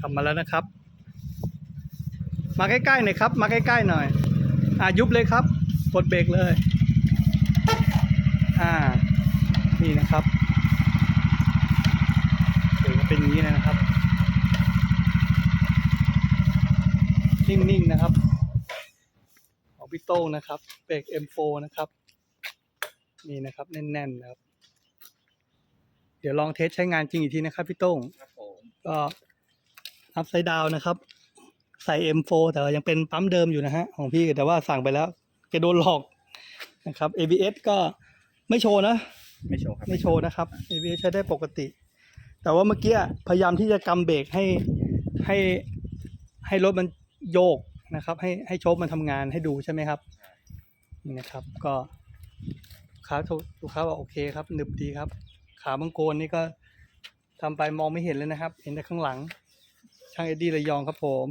ขับมาแล้วนะครับ มาใกล้ๆหน่อยครับ มาใกล้ๆหน่อย อ่ายุบเลยครับกดเบรกเลย อ่า นี่นะครับเบรกก็เป็นอย่างนี้เลยนะครับ นิ่งๆนะครับของพี่โต้งนะครับเบรก M4 นะครับ นี่นะครับแน่นๆนะครับ เดี๋ยวลองเทสใช้งานจริงอีกทีนะครับพี่โต้งครับผมก็ อัพไซด์ดาวนะครับ ใส่ M4 แต่ว่ายังเป็นปั๊มเดิมอยู่นะฮะของพี่แต่ว่าสั่งไปแล้วจะโดนหลอกนะครับ ABS ก็ไม่โชว์นะ ไม่โชว์ครับไม่โชว์นะครับ ABS ใช้ได้ปกติ แต่ว่าเมื่อกี้พยายามที่จะกำเบรกให้ให้ให้รถมันโยกนะครับ ให้ให้โชคมันทำงานให้ดูใช่ไหมครับนี่นะครับ ก็ลูกค้าลูกค้าบอกโอเคครับหนึบดีครับ ขาบังโกนนี่ก็ทำไปมองไม่เห็นเลยนะครับ เห็นแต่ข้างหลัง ช่างเอ็ดดี้ระยองครับผม